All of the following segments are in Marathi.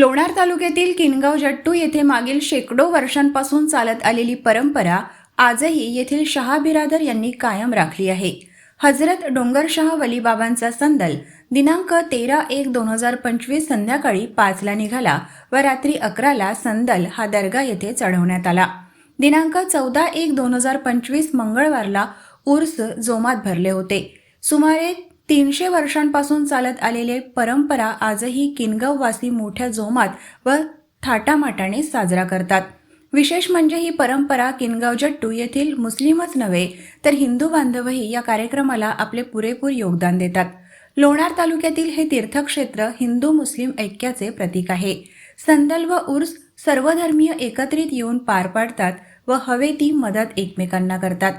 लोणार तालुक्यातील किनगाव जट्टू येथे मागील शेकडो वर्षांपासून चालत आलेली परंपरा आजही येथील शहा बिरादर यांनी कायम राखली आहे. हजरत डोंगरशहा वलीबाबांचा संदल दिनांक तेरा एक दोन हजार पंचवीस संध्याकाळी पाचला निघाला व रात्री अकराला संदल हा दर्गा येथे चढवण्यात आला. दिनांक चौदा एक दोन हजार पंचवीस मंगळवारला उर्स जोमात भरले होते. सुमारे तीनशे वर्षांपासून चालत आलेले परंपरा आजही किनगाववासी मोठ्या जोमात व थाटामाटाने साजरा करतात. विशेष म्हणजे ही परंपरा किनगाव जट्टू येथील मुस्लिमच नव्हे तर हिंदू बांधवही या कार्यक्रमाला आपले पुरेपूर योगदान देतात. लोणार तालुक्यातील हे तीर्थक्षेत्र हिंदू मुस्लिम ऐक्याचे प्रतीक आहे. संदल व उर्स सर्वधर्मीय एकत्रित येऊन पार पाडतात व हवे ती मदत एकमेकांना करतात.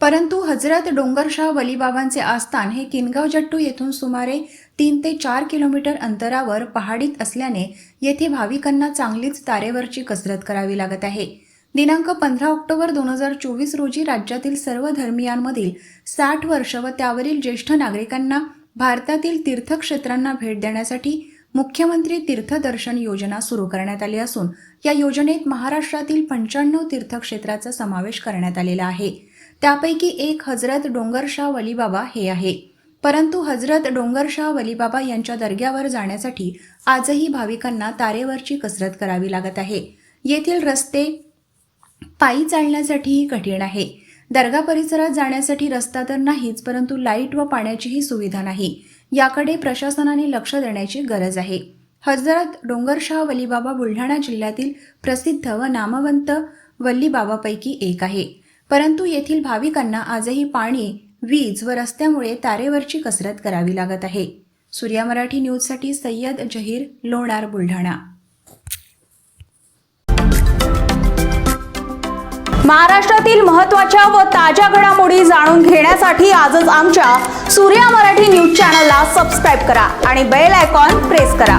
परंतु हजरत डोंगरशाह वलीबाबांचे आस्थान हे किनगाव जट्टू येथून सुमारे तीन ते चार किलोमीटर अंतरावर पहाडीत असल्याने येथे भाविकांना चांगलीच तारेवरची कसरत करावी लागत आहे. दिनांक पंधरा ऑक्टोबर दोन हजार चोवीस रोजी राज्यातील सर्व धर्मियांमधील साठ वर्ष व त्यावरील ज्येष्ठ नागरिकांना भारतातील तीर्थक्षेत्रांना भेट देण्यासाठी मुख्यमंत्री तीर्थदर्शन योजना सुरू करण्यात आली असून या योजनेत महाराष्ट्रातील पंच्याण्णव तीर्थक्षेत्राचा समावेश करण्यात आलेला आहे. त्यापैकी एक हजरत डोंगरशाह वलीबाबा हे आहे. परंतु हजरत डोंगरशाह वलीबाबा यांच्या दर्ग्यावर जाण्यासाठी आजही भाविकांना तारेवरची कसरत करावी लागत आहे. येथील रस्ते पायी चालण्यासाठीही कठीण आहे. दर्गा परिसरात जाण्यासाठी रस्ता तर नाहीच परंतु लाइट व पाण्याचीही सुविधा नाही. याकडे प्रशासनाने लक्ष देण्याची गरज आहे. हजरत डोंगरशाह वलीबाबा बुलढाणा जिल्ह्यातील प्रसिद्ध व नामवंत वल्लीबाबापैकी एक आहे. परंतु येथील भाविकांना आजही पाणी वीज व रस्त्यामुळे तारेवरची कसरत करावी लागत आहे. सूर्या मराठी न्यूजसाठी सय्यद जहीर लोणार बुलढाणा. महाराष्ट्रातील महत्त्वाच्या व ताज्या घडामोडी जाणून घेण्यासाठी आजच आमच्या सूर्या मराठी न्यूज चॅनलला सबस्क्राईब करा आणि बेल आयकॉन प्रेस करा.